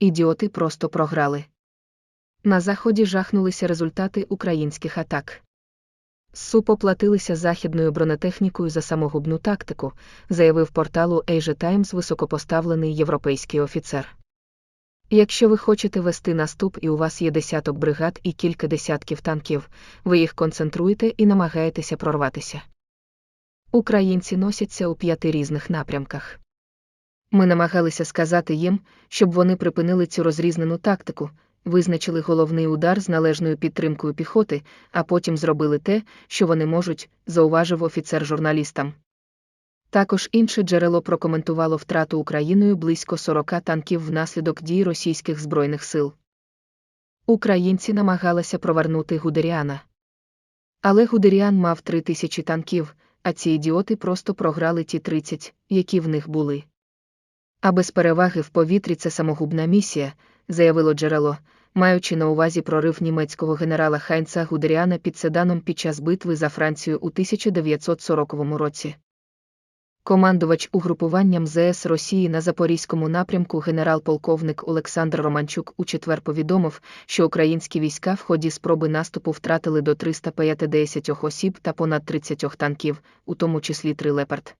Ідіоти просто програли. На заході жахнулися результати українських атак. Супо платилися західною бронетехнікою за самогубну тактику, заявив порталу Asia Times високопоставлений європейський офіцер. Якщо ви хочете вести наступ і у вас є десяток бригад і кілька десятків танків, ви їх концентруєте і намагаєтеся прорватися. Українці носяться у п'яти різних напрямках. Ми намагалися сказати їм, щоб вони припинили цю розрізнену тактику, визначили головний удар з належною підтримкою піхоти, а потім зробили те, що вони можуть, зауважив офіцер журналістам. Також інше джерело прокоментувало втрату Україною близько 40 танків внаслідок дій російських збройних сил. Українці намагалися провернути Гудеріана. Але Гудеріан мав 3 тисячі танків, а ці ідіоти просто програли ті 30, які в них були. А без переваги в повітрі це самогубна місія, заявило джерело, маючи на увазі прорив німецького генерала Хайнца Гудеріана під Седаном під час битви за Францію у 1940 році. Командувач угрупуванням ЗС Росії на Запорізькому напрямку генерал-полковник Олександр Романчук у четвер повідомив, що українські війська в ході спроби наступу втратили до 350 осіб та понад 30 танків, у тому числі три лепард.